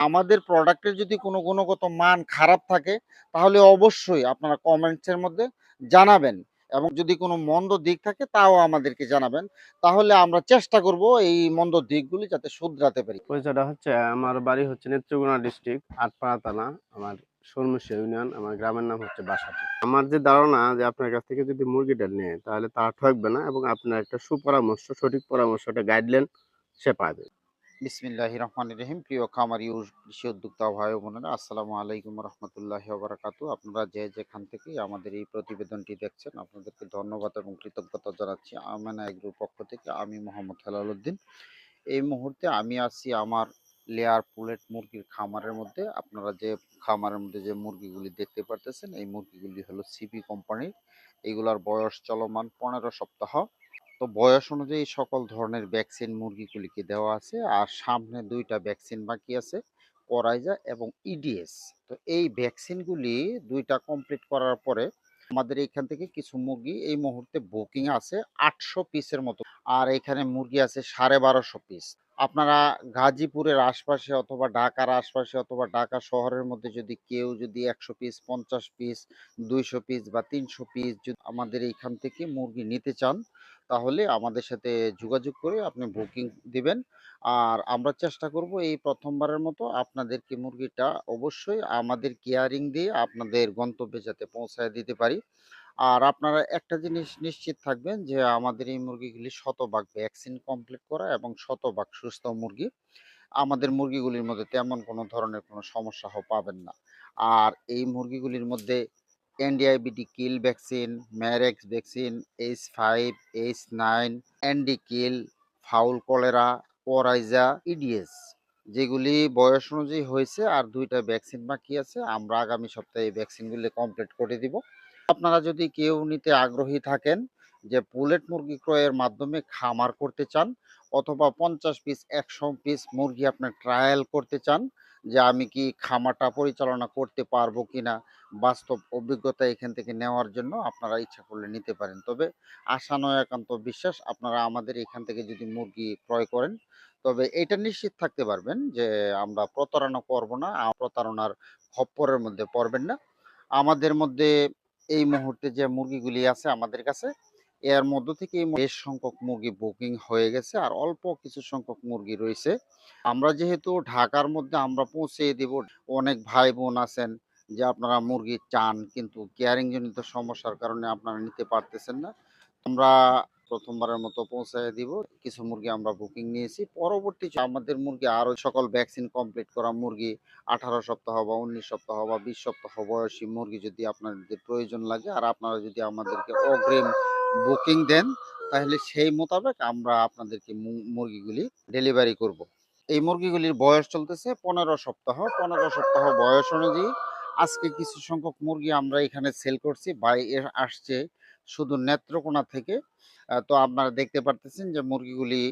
আমাদের প্রোডাক্টের যদি কোনো গুণগত মান খারাপ থাকে, তাহলে অবশ্যই আপনারা কমেন্টসের মধ্যে জানাবেন এবং যদি কোনো মন্দ দিক থাকে, তাও আমাদেরকে জানাবেন। তাহলে আমরা চেষ্টা করব এই মন্দ দিকগুলি যাতে শুধরাতে পারি। পরিচয়টা হচ্ছে, আমার বাড়ি হচ্ছে নেত্রকোনা ডিস্ট্রিক্ট আটপাড়া থানা, আমার সরমুশিয়া ইউনিয়ন আমার গ্রামের নাম হচ্ছে বাসাটি। আমার যে ধারণা যে আপনার কাছ থেকে যদি মুরগিটা নেয়, তাহলে তারা ঠকবে না এবং আপনার একটা সুপরামর্শ, সঠিক পরামর্শটা গাইডলাইন সে পাবে। বিসমিল্লাহ রহমান রহিম। প্রিয় খামারি ও কৃষি উদ্যোক্তা ভাই বোনেরা, আসসালামু আলাইকুম রহমতুল্লাহ বারাকাতু আপনারা যে যেখান থেকে আমাদের এই প্রতিবেদনটি দেখছেন, আপনাদেরকে ধন্যবাদ এবং কৃতজ্ঞতা জানাচ্ছি। আমেনা এগ্রুর পক্ষ থেকে আমি মোহাম্মদ হেলাল উদ্দিন। এই মুহূর্তে আমি আছি আমার লেয়ার পুলেট মুরগির খামারের মধ্যে। আপনারা যে খামারের মধ্যে যে মুরগিগুলি দেখতে পারতেছেন, এই মুরগিগুলি হলো সিপি কোম্পানির। এগুলার বয়স চলমান পনেরো সপ্তাহ। তো বয়স অনুযায়ী সকল ধরনের ভ্যাকসিন মুরগিগুলিকে দেওয়া আছে। আর সামনে দুইটা ভ্যাকসিন বাকি আছে, করাইজা এবং ইডিএস তো এই ভ্যাকসিনগুলি দুইটা কমপ্লিট করার পরে আমাদের এখান থেকে কিছু মুরগি এই মুহূর্তে বুকিং আছে আটশো পিসের মতো। আর এখানে মুরগি আছে সাড়ে বারোশো পিস আপনারা গাজীপুরের আশপাশে অথবা ঢাকার আশপাশে অথবা ঢাকা শহরের মধ্যে যদি কেউ যদি একশো পিস পঞ্চাশ পিস দুইশো পিস বা তিনশো পিস যদি আমাদের এইখান থেকে মুরগি নিতে চান, তাহলে আমাদের সাথে যোগাযোগ করে আপনি বুকিং দিবেন। আর আমরা চেষ্টা করব এই প্রথমবারের মতো আপনাদেরকে মুরগিটা অবশ্যই আমাদের কেয়ারিং দিয়ে আপনাদের গন্তব্যে যাতে পৌঁছায় দিতে পারি। আর আপনারা একটা জিনিস নিশ্চিত থাকবেন যে, আমাদের এই মুরগিগুলি শতভাগ ভ্যাকসিন কমপ্লিট করা এবং শতভাগ সুস্থ মুরগি। আমাদের মুরগিগুলির মধ্যে তেমন কোনো ধরনের কোনো সমস্যা পাবেন না। আর এই মুরগিগুলির মধ্যে NDIBD kill vaccine Marek's vaccine H five H nine ND kill fowl cholera পরাইজা EDS যেগুলি বয়স অনুযায়ী হয়েছে আর দুইটা ভ্যাকসিন বাকি আছে, আমরা আগামী সপ্তাহে এই ভ্যাকসিনগুলি কমপ্লিট করে দিব। আপনারা যদি কেউ নিতে আগ্রহী থাকেন যে পুলেট মুরগি ক্রয়ের মাধ্যমে খামার করতে চান অথবা পঞ্চাশ পিস একশো পিস মুরগি আপনার ট্রায়াল করতে চান যে আমি কি খামারটা পরিচালনা করতে পারব কিনা, বাস্তব অভিজ্ঞতা এখান থেকে নেওয়ার জন্য আপনারা ইচ্ছা করলে নিতে পারেন। তবে আশা নয়, একান্ত বিশ্বাস আপনারা আমাদের এখান থেকে যদি মুরগি ক্রয় করেন, তবে এটা নিশ্চিত থাকতে পারবেন যে আমরা প্রতারণা করব না, প্রতারণার খপ্পরের মধ্যে পড়বেন না। আমাদের মধ্যে এই মুহূর্তে যে মুরগিগুলি আছে আমাদের কাছে, এর মধ্য থেকে বেশ সংখ্যক মুরগি বুকিং হয়ে গেছে আর অল্প কিছু সংখ্যক মুরগি রয়েছে। আমরা যেহেতু ঢাকার মধ্যে আমরা পৌঁছে দেব, অনেক ভাই বোন আছেন যে আপনারা মুরগি চান কিন্তু কেয়ারিংজনিত সমস্যার কারণে আপনারা নিতে পারতেছেন না। আমরা প্রথমবারের মতো পৌঁছায় দিব। কিছু মুরগি আমরা বুকিং নিয়েছি। পরবর্তী আমাদের মুরগি আরও সকল ভ্যাকসিন কমপ্লিট করা মুরগি, আঠারো সপ্তাহ বা উনিশ সপ্তাহ বা বিশ সপ্তাহ বয়সী মুরগি যদি আপনাদের প্রয়োজন লাগে আর আপনারা যদি আমাদেরকে অগ্রিম বুকিং দেন, তাহলে সেই মোতাবেক আমরা আপনাদেরকে মুরগিগুলি ডেলিভারি করব। এই মুরগিগুলির বয়স চলতেছে পনেরো সপ্তাহ। পনেরো সপ্তাহ বয়স অনুযায়ী আজকে কিছু সংখ্যক মুরগি আমরা এখানে সেল করছি। এর আসছে শুধু নেত্রকোনা থেকে তো আপনারা দেখতে পারতেছেন যে মুরগিগুলি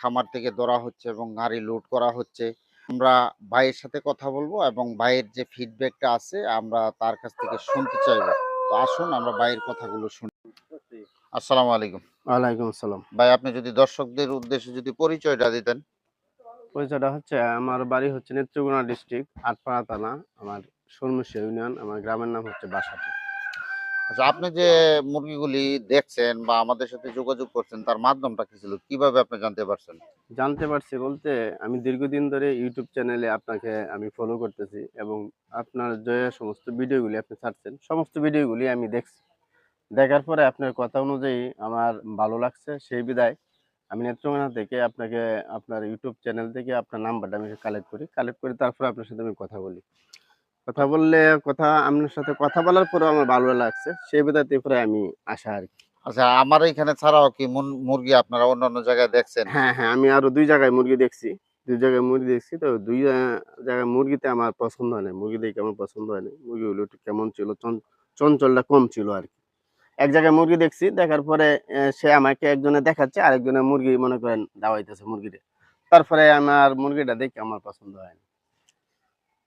খামার থেকে ধরা হচ্ছে এবং গাড়ি লোড করা হচ্ছে। আমরা ভাইয়ের সাথে কথা বলব এবং ভাইয়ের যে ফিডব্যাকটা আছে আমরা তার কাছ থেকে শুনতে চাইব। তো আসুন আমরা ভাইয়ের কথাগুলো শুনি। আসসালামু আলাইকুম। ওয়ালাইকুম আসসালাম। ভাই আপনি যদি দর্শকদের উদ্দেশ্যে যদি পরিচয়টা দিতেন। পরিচয়টা হচ্ছে আমার বাড়ি হচ্ছে নেত্রকোনা ডিস্ট্রিক্ট আটপাড়া থানা আমার সরমুশিয়া ইউনিয়ন আমার গ্রামের নাম হচ্ছে বাসাটি। আচ্ছা আপনি যে মুরগিগুলি দেখছেন বা আমাদের সাথে যোগাযোগ করছেন, তার মাধ্যমটা কি ছিল? কীভাবে আপনি জানতে পারছেন? জানতে পারছি বলতে আমি দীর্ঘদিন ধরে ইউটিউব চ্যানেলে আপনাকে আমি ফলো করতেছি এবং আপনার যে সমস্ত ভিডিওগুলি আপনি ছাড়ছেন, সমস্ত ভিডিওগুলি আমি দেখছি। দেখার পরে আপনার কথা অনুযায়ী আমার ভালো লাগছে, সেই বিদায়। আমি নেত্রকোনা থেকে আপনাকে, আপনার ইউটিউব চ্যানেল থেকে আপনার নাম্বারটা আমি কালেক্ট করি। কালেক্ট করে তারপরে আপনার সাথে আমি কথা বলি। কথা বললে কথা আপনার সাথে কথা বলার পরেও আমার ভালো লাগছে। সেই বিদায় পরে আমি আসা আর কি। আচ্ছা আমার এখানে ছাড়াও কি মুরগি আপনারা অন্য অন্য জায়গায় দেখছেন? হ্যাঁ হ্যাঁ আমি আরও দুই জায়গায় মুরগি দেখছি। দুই জায়গায় মুরগি দেখছি তো দুই জায়গায় মুরগিতে আমার পছন্দ হয় না। মুরগি দেখে আমার পছন্দ হয় না। মুরগিগুলো একটু কেমন ছিল? চঞ্চলটা কম ছিল আর কি। এক জায়গায় মুরগি দেখছি দেখার পরে সে আমাকে একজনে দেখাচ্ছে আরেকজনে মুরগি মনে করেন দাওয়াইতেছে মুরগিটা তারপরে আমার মুরগিটা দেখে আমার পছন্দ হয় না।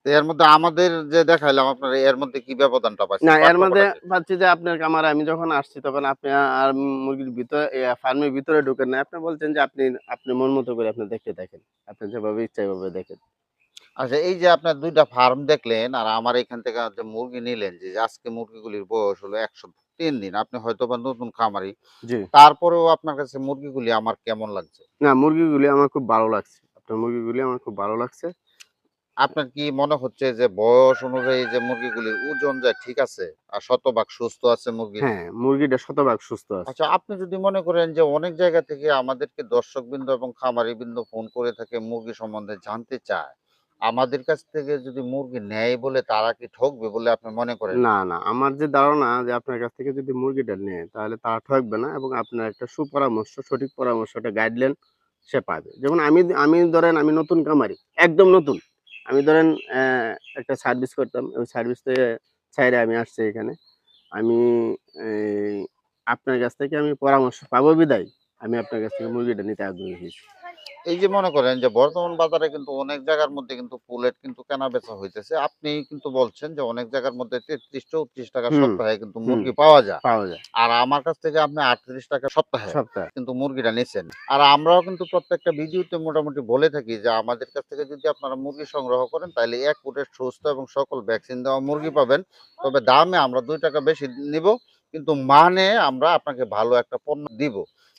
এর মধ্যে আমাদের যে দেখাইলাম আপনার এর মধ্যে কি ব্যবধানটা পাচ্ছেন না এর মধ্যে পাচ্ছি যে আপনার আমার আমি যখন আসছি তখন আপনি আর মুরগির ভিতরে ফার্মের ভিতরে ঢুকেন না। আপনি বলছেন যে আপনি আপনি মন মতো করে আপনি দেখে দেখেন। আপনি যেভাবে ইচ্ছা দেখেন। আচ্ছা এই যে আপনার দুইটা ফার্ম দেখলেন আর আমার এখান থেকে যে মুরগি নিলেন যে আজকে মুরগিগুলির বয়স হলো একশো তিন দিন আপনি হয়তো বা নতুন খামারি। জি। তারপরেও আপনার কাছে মুরগিগুলি আমার কেমন লাগছে? না মুরগিগুলি আমার খুব ভালো লাগছে। আপনার মুরগিগুলি আমার খুব ভালো লাগছে। আপনার কি মনে হচ্ছে যে বয়স অনুযায়ী যে মুরগিগুলির ওজন যায় ঠিক আছে? আর শতভাগ সুস্থ আছে মুরগি? হ্যাঁ মুরগিটা শতভাগ সুস্থ আছে। আচ্ছা আপনি যদি মনে করেন যে অনেক জায়গা থেকে আমাদেরকে দর্শক বিন্দু এবং খামারি বিন্দু ফোন করে থাকে মুরগি সম্বন্ধে জানতে চায় আমাদের কাছ থেকে যদি মুরগি নেয় বলে তারা কি ঠকবে বলে আপনি মনে করেন? না না আমার যে ধারণা যে আপনার কাছ থেকে যদি মুরগিটা নেয় তাহলে তারা ঠকবে না এবং আপনার একটা সুপরামর্শ সঠিক পরামর্শ একটা গাইডলাইন সে পাবে। যেমন আমি আমি ধরেন আমি নতুন কামারি একদম নতুন। আমি ধরেন একটা সার্ভিস করতাম। এবং সার্ভিস থেকে ছাইরে আমি আসছি এখানে। আমি আপনার কাছ থেকে আমি পরামর্শ পাবো বিদায়। আমি আপনার কাছ থেকে মুরগিটা নিতে আগ্রহী হয়েছি। এই যে মনে করেন যে বর্তমান বাজারে কিন্তু অনেক জায়গার মধ্যে কিন্তু পুলেট কিন্তু কেনা বেচা হইতেছে। আপনি কিন্তু বলছেন যে অনেক জায়গার মধ্যে তেত্রিশ চৌত্রিশ টাকা সপ্তাহে কিন্তু মুরগি পাওয়া যায়। আর আমার কাছ থেকে আপনি আটত্রিশ টাকা সপ্তাহে কিন্তু মুরগিটা নিচ্ছেন। আর আমরাও কিন্তু প্রত্যেকটা ভিডিওতে মোটামুটি বলে থাকি যে আমাদের কাছ থেকে যদি আপনারা মুরগি সংগ্রহ করেন তাহলে এক ফুটের সুস্থ এবং সকল ভ্যাকসিন দেওয়া মুরগি পাবেন। তবে দামে আমরা দুই টাকা বেশি নিব কিন্তু মানে আমরা আপনাকে ভালো একটা পণ্য দিব।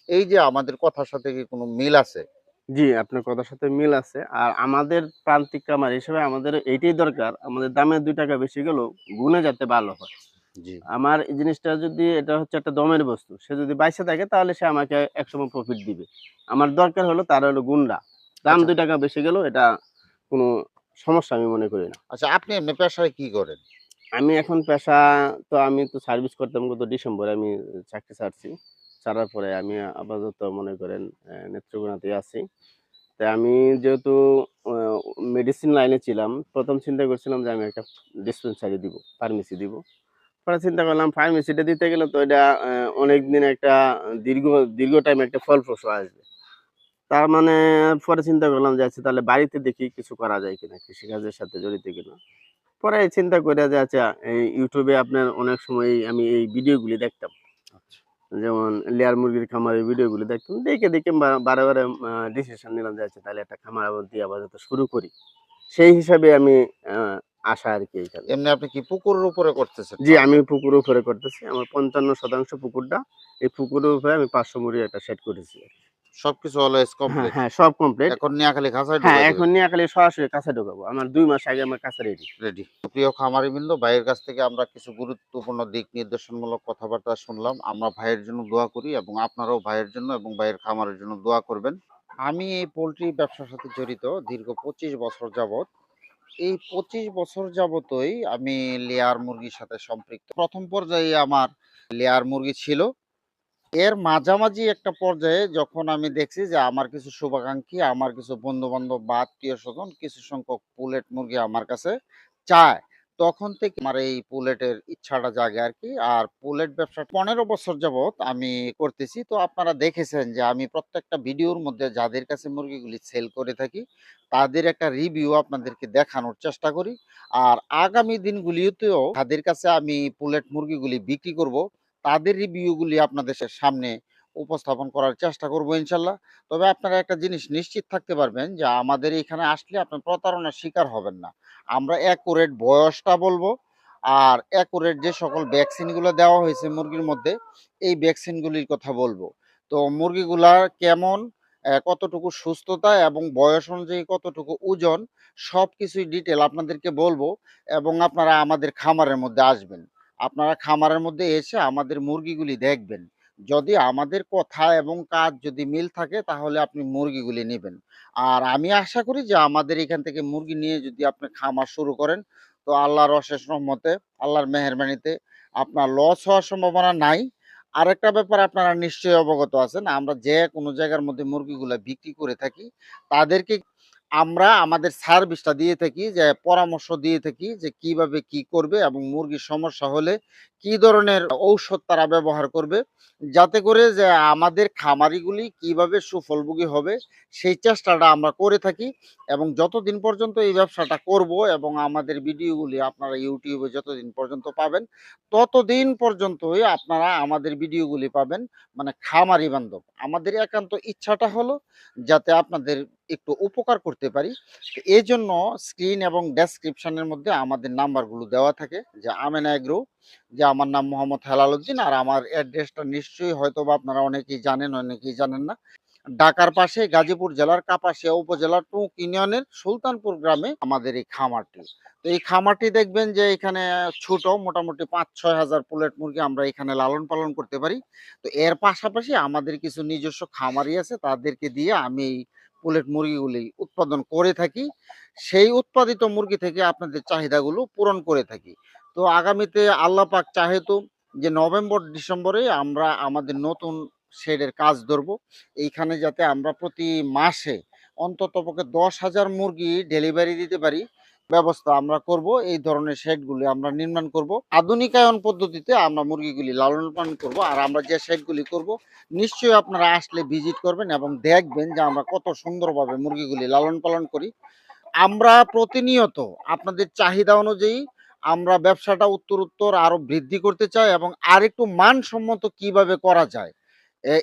এই যে আমাদের কথার সাথে কি কোনো মিল আছে? জি আপনার কথার সাথে মিল আছে। আর আমাদের প্রান্তিক কামার হিসেবে আমাদের এইটাই দরকার আমাদের দামে দুই টাকা বেশি গেলেও গুণে যাতে ভালো হয়। জি। আমার এই জিনিসটা যদি এটা হচ্ছে একটা দমের বস্তু সে যদি বাইসে থাকে তাহলে সে আমাকে একসময় প্রফিট দিবে। আমার দরকার হলো তার হলো গুন্ডা দাম আচ্ছা। দুই টাকা বেশি গেলেও এটা কোনো সমস্যা আমি মনে করি না। আচ্ছা আপনি এমনি পেশায় কি করেন? আমি এখন পেশা তো আমি তো সার্ভিস করতাম গত ডিসেম্বরে আমি চাকরি ছাড়ছি। ছাড়ার পরে আমি আপাতত মনে করেন নেত্রকোনাতে আছি। তাই আমি যেহেতু মেডিসিন লাইনে ছিলাম, প্রথম চিন্তা করছিলাম যে আমি একটা ডিসপেন্সারি দিব ফার্মেসি দিব। পরে চিন্তা করলাম ফার্মেসিটা দিতে গেলে তো এটা অনেক দিন একটা দীর্ঘ দীর্ঘ টাইম একটা ফলপ্রসূ আসবে। তার মানে পরে চিন্তা করলাম যে আচ্ছা তাহলে বাড়িতে দেখি কিছু করা যায় কিনা, কৃষিকাজের সাথে জড়িত কিনা। পরে চিন্তা করে যে আচ্ছা ইউটিউবে আপনার অনেক সময় আমি এই ভিডিওগুলি দেখতাম। যেমন লেয়ার মুরগির খামারের ভিডিওগুলি দেখতাম দেখে দেখে বারে বারে ডিসিশন নিলাম যে আচ্ছা তাহলে একটা খামার আবার দিয়ে আবার শুরু করি। সেই হিসাবে আমি আশা আসা আর কি এখানে এমনি আপনি কি পুকুরের উপরে করতেছেন? জি আমি পুকুরের উপরে করতেছি। আমার পঞ্চান্ন শতাংশ পুকুরটা এই পুকুরের উপরে আমি পাঁচশো মুড়ি একটা সেট করেছি সবকিছু অলওয়েজ হ্যাঁ কমপ্লিট হ্যাঁ সব কমপ্লিট এখন নিয়াখালী খাসায় হ্যাঁ এখন নিয়ে খালি সরাসরি কাছে ঢোকাবো। আমার দুই মাস আগে আমার কাছে রেডি রেডি প্রিয় খামারি বিন্দু ভাইয়ের কাছ থেকে আমরা কিছু গুরুত্বপূর্ণ দিক নির্দেশনমূলক কথাবার্তা শুনলাম। আমরা ভাইয়ের জন্য দোয়া করি এবং আপনারাও ভাইয়ের জন্য এবং ভাইয়ের খামারের জন্য দোয়া করবেন। আমি এই পোলট্রি ব্যবসার সাথে জড়িত দীর্ঘ পঁচিশ বছর যাবত এই পঁচিশ বছর যাবতই আমি লেয়ার মুরগির সাথে সম্পৃক্ত। প্রথম পর্যায়ে আমার লেয়ার মুরগি ছিল। এর মাঝামাঝি একটা পর্যায়ে যখন আমি দেখছি যে আমার কিছু শুভাকাঙ্ক্ষী, আমার কিছু বন্ধু বান্ধব বা আত্মীয় স্বজন কিছু সংখ্যক পুলেট মুরগি আমার কাছে চায়, তখন থেকে আমার এই পুলেটের ইচ্ছাটা জাগে আর কি আর পুলেট ব্যবসা পনেরো বছর যাবত আমি করতেছি। তো আপনারা দেখেছেন যে আমি প্রত্যেকটা ভিডিওর মধ্যে যাদের কাছে মুরগিগুলি সেল করে থাকি, তাদের একটা রিভিউ আপনাদেরকে দেখানোর চেষ্টা করি। আর আগামী দিনগুলিতেও তাদের কাছে আমি পুলেট মুরগিগুলি বিক্রি করব। তাদের রিভিউগুলি আপনাদের সামনে উপস্থাপন করার চেষ্টা করব ইনশাল্লাহ। তবে আপনারা একটা জিনিস নিশ্চিত থাকতে পারবেন যে আমাদের এখানে আসলে আপনার প্রতারণার শিকার হবেন না। আমরা অ্যাকুরেট বয়সটা বলব আর অ্যাকুরেট যে সকল ভ্যাকসিনগুলো দেওয়া হয়েছে মুরগির মধ্যে, এই ভ্যাকসিনগুলির কথা বলব। তো মুরগিগুলার কেমন কতটুকু সুস্থতা এবং বয়স অনুযায়ী কতটুকু ওজন সব কিছুই ডিটেল আপনাদেরকে বলব এবং আপনারা আমাদের খামারের মধ্যে আসবেন। আপনারা খামারের মধ্যে এসে আমাদের মুরগিগুলি দেখবেন। যদি আমাদের কথা এবং কাজ যদি মিল থাকে, তাহলে আপনি মুরগিগুলি নেবেন। আর আমি আশা করি যে আমাদের এখান থেকে মুরগি নিয়ে যদি আপনি খামার শুরু করেন, তো আল্লাহর অশেষ রহমতে, আল্লাহর মেহরবানিতে আপনার লস হওয়ার সম্ভাবনা নাই। আরেকটা ব্যাপার আপনারা নিশ্চয়ই অবগত আছেন, আমরা যে কোনো জায়গার মধ্যে মুরগিগুলো বিক্রি করে থাকি, তাদেরকে আমরা আমাদের সার্ভিসটা দিয়ে থাকি, যে পরামর্শ দিয়ে থাকি, যে কীভাবে কি করবে এবং মুরগির সমস্যা হলে কি ধরনের ঔষধ তারা ব্যবহার করবে, যাতে করে যে আমাদের খামারিগুলি কীভাবে সুফলভোগী হবে, সেই চেষ্টাটা আমরা করে থাকি এবং যতদিন পর্যন্ত এই ব্যবসাটা করব এবং আমাদের ভিডিওগুলি আপনারা ইউটিউবে যতদিন পর্যন্ত পাবেন, ততদিন পর্যন্তই আপনারা আমাদের ভিডিওগুলি পাবেন মানে খামারি বান্ধব। আমাদের একান্ত ইচ্ছাটা হলো যাতে আপনাদের একটু উপকার করতে পারি। এই জন্য স্ক্রিন এবং ডেসক্রিপশনের মধ্যে আমাদের নাম্বারগুলো দেওয়া থাকে, যে আমেনা এগ্রো যে আমার নাম মোহাম্মদ হেলাল উদ্দিন, আর আমার অ্যাড্রেসটা নিশ্চয়ই হয়তো বা আপনারা অনেকেই জানেন অনেকেই জানেন না। ঢাকার পাশে গাজীপুর জেলার কাপাসিয়া উপজেলার টুক ইউনিয়নের সুলতানপুর গ্রামে আমাদের এই খামারটি। তো এই খামারটি দেখবেন যে এখানে ছোট, মোটামুটি পাঁচ, ছয় হাজার প্লেট মুরগি আমরা এখানে লালন পালন করতে পারি। তো এর পাশাপাশি আমাদের কিছু নিজস্ব খামারি আছে, তাদেরকে দিয়ে আমি পুলেট মুরগিগুলি উৎপাদন করে থাকি, সেই উৎপাদিত মুরগি থেকে আপনাদের চাহিদাগুলো পূরণ করে থাকি। তো আগামীতে আল্লাহ পাক চাহে তো যে নভেম্বর, ডিসেম্বরে আমরা আমাদের নতুন শেডের কাজ ধরব। এইখানে যাতে আমরা প্রতি মাসে অন্তত পক্ষে দশ হাজার মুরগি ডেলিভারি দিতে পারি। ব্যবস্থা আমরা করব, এই ধরনের শেডগুলি আমরা নির্মাণ করব। আধুনিকায়ন পদ্ধতিতে আমরা মুরগিগুলি লালন পালন করব আর আমরা যে শেডগুলি করব, নিশ্চয়ই আপনারা আসলে ভিজিট করবেন এবং দেখবেন যে আমরা কত সুন্দরভাবে মুরগিগুলি লালন পালন করি। আমরা প্রতিনিয়ত আপনাদের চাহিদা অনুযায়ী আমরা ব্যবসাটা উত্তর উত্তর আরও বৃদ্ধি করতে চাই এবং আরেকটু মানসম্মত কীভাবে করা যায়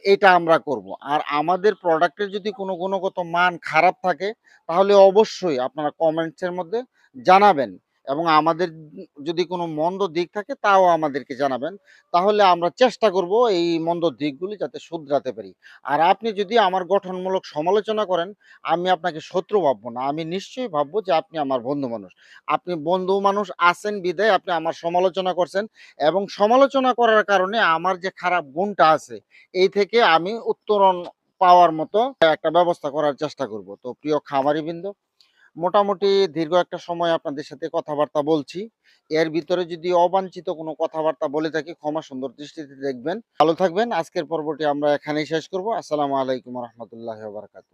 এটা আমরা করব। আর আমাদের প্রোডাক্টের যদি কোনো গুণগত মান খারাপ থাকে, তাহলে অবশ্যই আপনারা কমেন্টসের মধ্যে জানাবেন। এবং আমাদের যদি কোনো মন্দ দিক থাকে, তাও আমাদেরকে জানাবেন। তাহলে আমরা চেষ্টা করব এই মন্দ দিকগুলি যাতে শুধরাতে পারি। আর আপনি যদি আমার গঠনমূলক সমালোচনা করেন, আমি আপনাকে শত্রু ভাববো না। আমি নিশ্চয়ই ভাববো যে আপনি আমার বন্ধু মানুষ। আপনি বন্ধু মানুষ আছেন বিদায় আপনি আমার সমালোচনা করছেন এবং সমালোচনা করার কারণে আমার যে খারাপ গুণটা আছে, এই থেকে আমি উত্তরণ পাওয়ার মতো একটা ব্যবস্থা করার চেষ্টা করব। তো প্রিয় খামারি বৃন্দ মোটামুটি দীর্ঘ একটা সময় আপনাদের সাথে কথাবার্তা বলছি। এর ভিতরে যদি অবাঞ্ছিত কোনো কথাবার্তা বলে থাকি, ক্ষমা সুন্দর দৃষ্টিতে দেখবেন। ভালো থাকবেন। আজকের পর্বটি আমরা এখানেই শেষ করব। আসসালামু আলাইকুম রহমতুল্লাহ বারকাতু